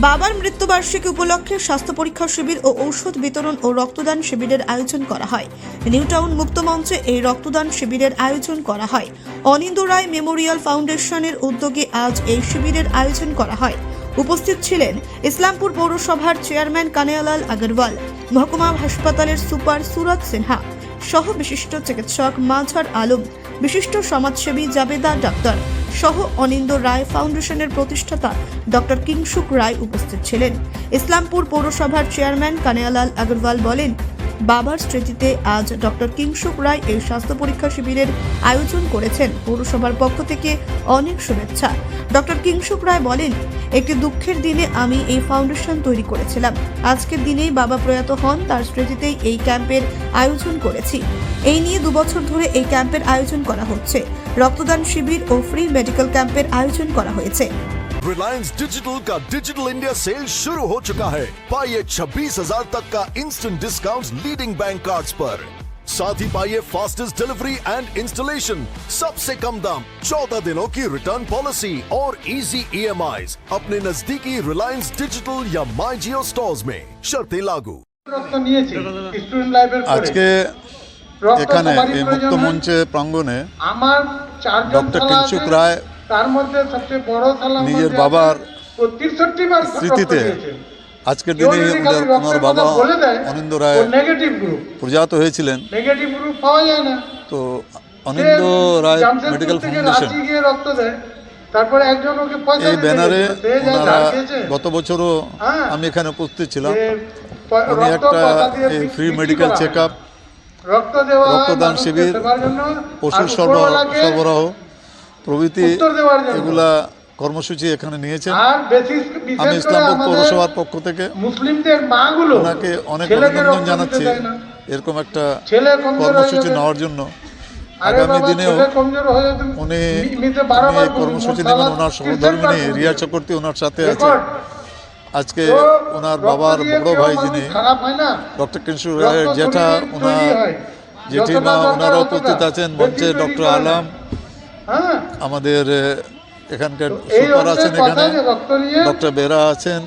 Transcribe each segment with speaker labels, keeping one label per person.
Speaker 1: বাবার মৃত্যুবার্ষিকী উপলক্ষে স্বাস্থ্য পরীক্ষা শিবির ও ঔষধ বিতরণ ও রক্তদান শিবিরের আয়োজন করা হয়। নিউ টাউন মুক্ত মঞ্চে এই রক্তদান শিবিরের আয়োজন করা হয়। অনিন্দ রায় মেমোরিয়াল ফাউন্ডেশনের উদ্যোগে আজ এই শিবিরের আয়োজন করা হয়। উপস্থিত ছিলেন ইসলামপুর পৌরসভার চেয়ারম্যান কানেয়ালাল আগরওয়াল, মহকুমা হাসপাতালের সুপার সুরত সিনহা, সহ বিশিষ্ট চিকিৎসক মাঝার আলম, বিশিষ্ট সমাজসেবী জাবেদা ডাক্তার সহ অনিন্দ রায় ফাউন্ডেশনের প্রতিষ্ঠাতা ডক্টর কিংসুক রায় উপস্থিত ছিলেন। ইসলামপুর পৌরসভার চেয়ারম্যান কানিয়ালাল আগরওয়াল বলেন, বাবার স্মৃতিতে আজ ডক্টর কিংসুক রায় এই স্বাস্থ্য পরীক্ষা শিবিরের আয়োজন করেছেন। পৌরসভার পক্ষ থেকে অনেক শুভেচ্ছা। ডক্টর কিংসুক রায় বলেন, একটি দুঃখের দিনে আমি এই ফাউন্ডেশন তৈরি করেছিলাম। আজকের দিনেই বাবা প্রয়াত হন, তার স্মৃতিতেই এই ক্যাম্পের আয়োজন করেছি। এই নিয়ে দুবছর ধরে এই ক্যাম্পের আয়োজন করা হচ্ছে। রক্তদান শিবির ও ফ্রি মেডিকেল ক্যাম্পের আয়োজন করা হয়েছে
Speaker 2: रिलायंस डिजिटल का डिजिटल इंडिया सेल शुरू हो चुका है पाइए छब्बीस हजार तक का instant discount leading bank cards पर साथ ही पाइए फास्टेस्ट डिलीवरी एंड इंस्टॉलेशन सबसे कम दाम चौदह दिनों की रिटर्न पॉलिसी और इजी ईएमआई अपने नजदीकी रिलायंस डिजिटल या माई जियो स्टोर्स में शर्तें लागू
Speaker 3: রক্ত নিয়েছি
Speaker 4: এখানে এই মুক্ত মঞ্চে প্রাঙ্গণে
Speaker 3: আমার
Speaker 4: ডক্টর কিংসুক রায়
Speaker 3: তার মধ্যে সবচেয়ে বড়
Speaker 4: নিজের বাবার
Speaker 3: আছে, ও 63 বার রক্ত
Speaker 4: স্মৃতিতে আজকের দিনে ওনার বাবা অনিন্দ রায় প্রজাত হয়েছিলেন। তো অনিন্দ রায় মেডিকেল ফাউন্ডেশন।
Speaker 3: তারপরে একজন ওকে
Speaker 4: এই ব্যানারে ওনারা গত বছরও
Speaker 3: হ্যাঁ।
Speaker 4: আমি এখানে উপস্থিত ছিলাম। উনি একটা ফ্রি মেডিকেল। চেক আপ রক্তদান শিবির, ওষুধ সরবরাহ সরবরাহ প্রভৃতি। এগুলা কর্মসূচি এখানে নিয়েছেন আমি ইসলামপুর পৌরসভার পক্ষ থেকে ওনাকে অনেক অভিনন্দন জানাচ্ছি। এরকম একটা কর্মসূচি নেওয়ার জন্য আগামী দিনেও। উনি এই কর্মসূচি নেবেন ওনার সহধর্মিনী রিয়া চক্রবর্তী ওনার সাথে আছে। আজকে ওনার বাবার বড় ভাই যিনি ডক্টর
Speaker 3: কিশোর
Speaker 4: রায়ের
Speaker 3: তৈরি
Speaker 4: ওনার। জেঠিমা ওনারা উপস্থিত আছেন মঞ্চে ডক্টর আলাম।
Speaker 3: হ্যাঁ।
Speaker 4: আমাদের এখানকার সুপার আছেন এখানে। ডক্টর বেরা আছেন।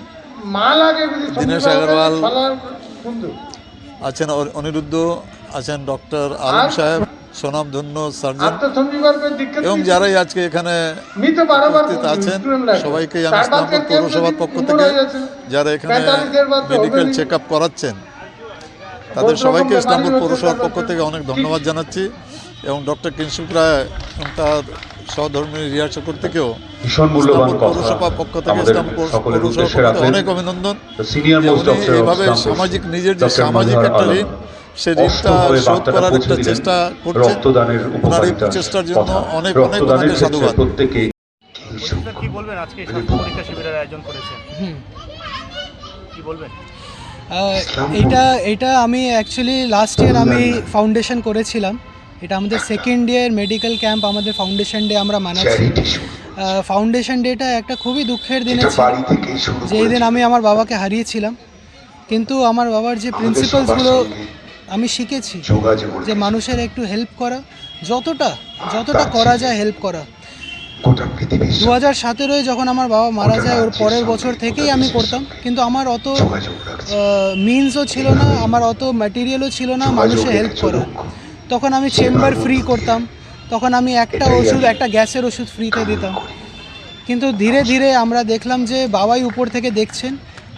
Speaker 4: দীনেশ আগরওয়াল। আছেন অনিরুদ্ধ আছেন ডক্টর আলম সাহেব। স্বনামধন্য সার্জন এবং যারাই আজকে এখানে উপস্থিত আছেন। সবাইকে আমি ইসলামপুর পৌরসভার পক্ষ থেকে যারা এখানে মেডিকেল চেক আপ করাচ্ছেন তাদের সবাইকে ইসলামপুর পৌরসভার পক্ষ থেকে অনেক ধন্যবাদ জানাচ্ছি এবং ডক্টর কিংসুক রায় এবং তার সহধর্মী রিয়া
Speaker 5: কথা
Speaker 4: পৌরসভা পক্ষ থেকে ইসলামপুর পৌরসভার পক্ষ থেকে অনেক অভিনন্দন। এইভাবে সামাজিক নিজের যে সামাজিক একটা ঋণ ঋণটা শোধ করার একটা চেষ্টা
Speaker 5: রক্তদানের
Speaker 4: ওনার এই
Speaker 5: উপকারিতা
Speaker 4: প্রচেষ্টার জন্য। অনেক অনেক ওনাকে সাধুবাদ
Speaker 5: প্রত্যেকে
Speaker 6: কি বলবেন? আজকে স্বাস্থ্য পরীক্ষা শিবিরের আয়োজন করেছেন। কি বলবেন?
Speaker 7: এটা এটা আমি অ্যাকচুয়ালি লাস্ট ইয়ার আমি ফাউন্ডেশন করেছিলাম। এটা আমাদের সেকেন্ড ইয়ার মেডিকেল ক্যাম্প আমাদের ফাউন্ডেশন ডে আমরা মানাচ্ছি। ফাউন্ডেশন ডেটা একটা খুবই দুঃখের দিনে ছিল। যেই দিন আমি আমার বাবাকে হারিয়েছিলাম। কিন্তু আমার বাবার যে প্রিন্সিপালসগুলো আমি শিখেছি যে মানুষের একটু হেল্প করা যতটা যতটা করা যায় হেল্প করা। দু হাজার সতেরোয় যখন আমার বাবা মারা যায় ওর পরের বছর থেকেই আমি করতাম। কিন্তু আমার অত মিনসও ছিল না আমার অত ম্যাটেরিয়ালও ছিল না মানুষের হেল্প করার তখন আমি চেম্বার ফ্রি করতাম। তখন আমি একটা ওষুধ একটা গ্যাসের ওষুধ ফ্রিতে দিতাম। কিন্তু ধীরে ধীরে আমরা দেখলাম যে বাবাই উপর থেকে দেখছেন।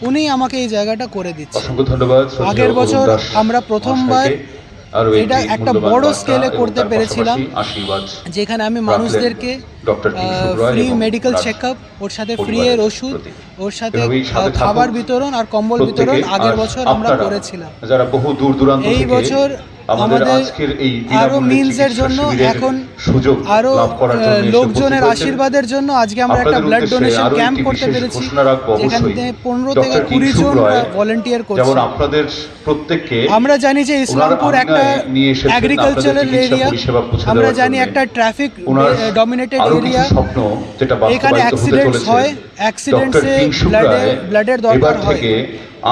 Speaker 7: উনি আমাকে এই জায়গাটা করে
Speaker 5: শ্রদ্ধেয়
Speaker 7: আগের বছর আমরা প্রথমবার এটা
Speaker 5: একটা
Speaker 7: বড় স্কেলে করতে পেরেছিলাম। যেখানে আমি মানুষদেরকে ফ্রি মেডিকেল চেক আপ ওর সাথে ফ্রি এর ওষুধ ওর সাথে খাবার বিতরণ আর কম্বল বিতরণ আগের বছর আমরা করেছিলাম।
Speaker 5: যারা বহু দূর দূরান্ত
Speaker 7: এই বছর
Speaker 5: আমাদের আজকের এই
Speaker 7: আরও
Speaker 5: বিনামূল্যে
Speaker 7: মিলস এর
Speaker 5: চিকিৎসা
Speaker 7: জন্য এখন
Speaker 5: সুযোগ আরও
Speaker 7: লোকজনের আশীর্বাদের জন্য আজকে আমরা একটা ব্লাড ডোনেশন ক্যাম্প করতে পেরেছি যেখানে পনেরো থেকে কুড়ি জন ভলেন্টিয়ার করছে।
Speaker 5: আপনাদের প্রত্যেককে
Speaker 7: আমরা জানি যে ইসলামপুর একটা অ্যাগ্রিকালচারাল এরিয়া আমরা জানি একটা ট্রাফিক ডমিনেটেড এরিয়া এখানে অ্যাক্সিডেন্টস হয় অ্যাক্সিডেন্টসে ব্লাডের ব্লাডের দরকার হয়।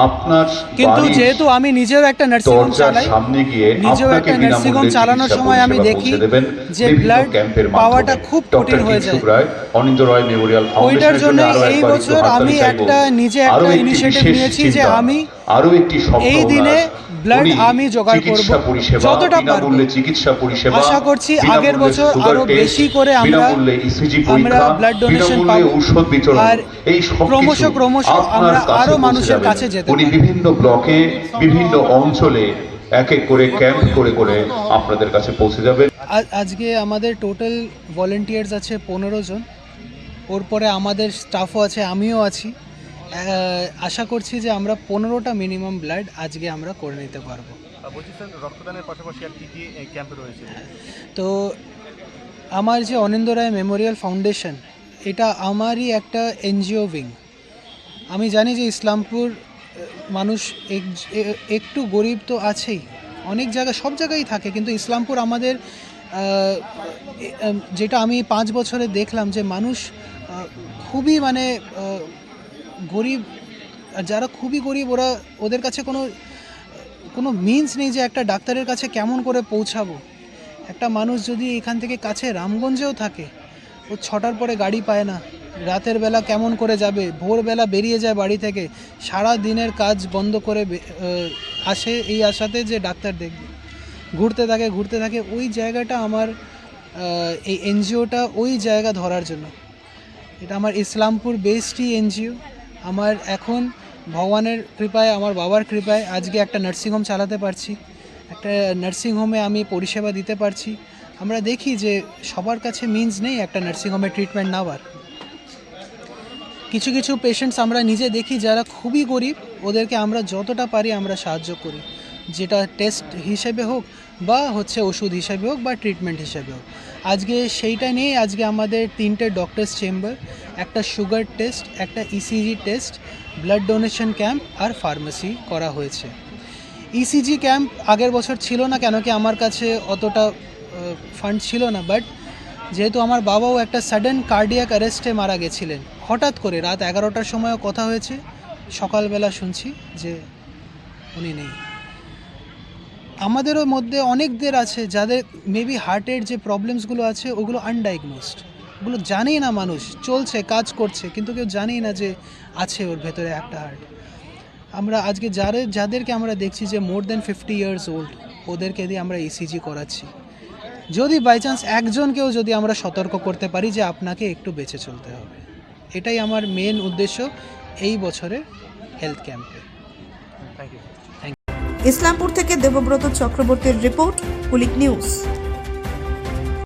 Speaker 5: আপনার
Speaker 7: কিন্তু যেহেতু আমি নিজেও একটা নার্সিং হোম চালাই
Speaker 5: সামনে গিয়ে
Speaker 7: নিজেও একটা নার্সিং হোম চালানোর সময় আমি দেখি যে ব্লাড
Speaker 5: ক্যাম্পের
Speaker 7: পাওয়াটা খুব কঠিন হয়ে যায়।
Speaker 5: অনিন্দ রয় মেমোরিয়াল
Speaker 7: ওইটার
Speaker 5: ফাউন্ডেশনের
Speaker 7: জন্য এই বছর আমি একটা নিজে একটা ইনিশিয়েটিভ নিয়েছি যে আমি
Speaker 5: আরও একটি
Speaker 7: এই দিনে
Speaker 5: উনি
Speaker 7: আমি জোগাড় করব। যতটা পারব।
Speaker 5: চিকিৎসা পরিষেবা
Speaker 7: আশা করছি আগের বছর
Speaker 5: আরও
Speaker 7: বেশি করে আমরা
Speaker 5: ইসিজি
Speaker 7: আমরা ব্লাড ডোনেশন পাবো।
Speaker 5: ঔষধ বিতরণ
Speaker 7: আর
Speaker 5: এই সব
Speaker 7: ক্রমশ ক্রমশ আমরা আরও মানুষের কাছে যেতে
Speaker 5: উনি বিভিন্ন ব্লকে বিভিন্ন অঞ্চলে এক এক করে ক্যাম্প করে করে আপনাদের কাছে পৌঁছে যাবে।
Speaker 7: আজ- আজকে আমাদের টোটাল ভলেন্টিয়ার্স আছে পনেরো জন। ওর পরে আমাদের স্টাফও আছে আমিও আছি। আশা করছি যে আমরা পনেরোটা মিনিমাম ব্লাড আজকে আমরা করে নিতে পারব।
Speaker 6: আহ, রক্তদানের পাশাপাশি আর কি কি ক্যাম্প রয়েছে?
Speaker 7: তো আমার যে অনিন্দ রায় মেমোরিয়াল ফাউন্ডেশন এটা আমারই একটা এনজিও উইং আমি জানি যে ইসলামপুর মানুষ এক- একটু গরিব তো আছেই। অনেক জায়গায় সব জায়গায় থাকে কিন্তু ইসলামপুর আমাদের যেটা আমি পাঁচ বছরে দেখলাম যে মানুষ খুবই মানে গরিব যারা খুবই গরিব, ওরা ওদের কাছে কোনো কোনো মিন্স নেই যে একটা ডাক্তারের কাছে কেমন করে পৌঁছাবো। একটা মানুষ যদি এখান থেকে কাছে রামগঞ্জেও থাকে, ও ছটার পরে গাড়ি পায় না, রাতের বেলা কেমন করে যাবে, ভোরবেলা বেরিয়ে যায় বাড়ি থেকে, সারা দিনের কাজ বন্ধ করে আসে এই আশাতে যে ডাক্তার দেখবে। ঘুরতে থাকে ঘুরতে থাকে, ওই জায়গাটা আমার এই এনজিওটা ওই জায়গা ধরার জন্য। এটা আমার ইসলামপুর বেস্টই এনজিও। আমার এখন ভগবানের কৃপায়, আমার বাবার কৃপায় আজকে একটা নার্সিংহোম চালাতে পারছি। একটা নার্সিংহোমে আমি পরিষেবা দিতে পারছি। আমরা দেখি যে সবার কাছে মিন্স নেই একটা নার্সিংহোমে ট্রিটমেন্ট নেওয়ার। কিছু কিছু পেশেন্টস আমরা নিজে দেখি যারা খুবই গরিব, ওদেরকে আমরা যতটা পারি আমরা সাহায্য করি। যেটা টেস্ট হিসেবে হোক বা হচ্ছে ওষুধ হিসেবে হোক বা ট্রিটমেন্ট হিসেবে হোক। আজকে সেইটা নিয়ে আজকে আমাদের তিনটে ডক্টরস চেম্বার একটা সুগার টেস্ট, একটা ECG test, blood donation camp আর ফার্মেসি করা হয়েছে। ইসিজি ক্যাম্প আগের বছর ছিল না কেন কি আমার কাছে অতটা ফান্ড ছিল না, বাট যেহেতু আমার বাবাও একটা সাডেন কার্ডিয়াক অ্যারেস্টে মারা গেছিলেন, হঠাৎ করে রাত এগারোটার সময়ও কথা হয়েছে, সকালবেলা শুনছি যে উনি নেই। আমাদেরও মধ্যে অনেকদের আছে যাদের মেবি হার্টের যে প্রবলেমসগুলো আছে, ওগুলো আনডায়াগনোসড ওগুলো জানেই না মানুষ চলছে কাজ করছে কিন্তু কেউ জানেই না যে আছে ওর ভেতরে একটা হার্ট আমরা আজকে যাদের যাদেরকে আমরা দেখছি যে more than fifty years old ওদেরকে দিয়ে আমরা ইসিজি করাচ্ছি। যদি বাই চান্স একজনকেও যদি আমরা সতর্ক করতে পারি যে আপনাকে একটু বেঁচে চলতে হবে। এটাই আমার মেন উদ্দেশ্য এই বছরের হেলথ ক্যাম্পে
Speaker 6: থ্যাংক ইউ
Speaker 1: ইসলামপুর থেকে দেবব্রত চক্রবর্তীর রিপোর্ট কুলিক নিউজ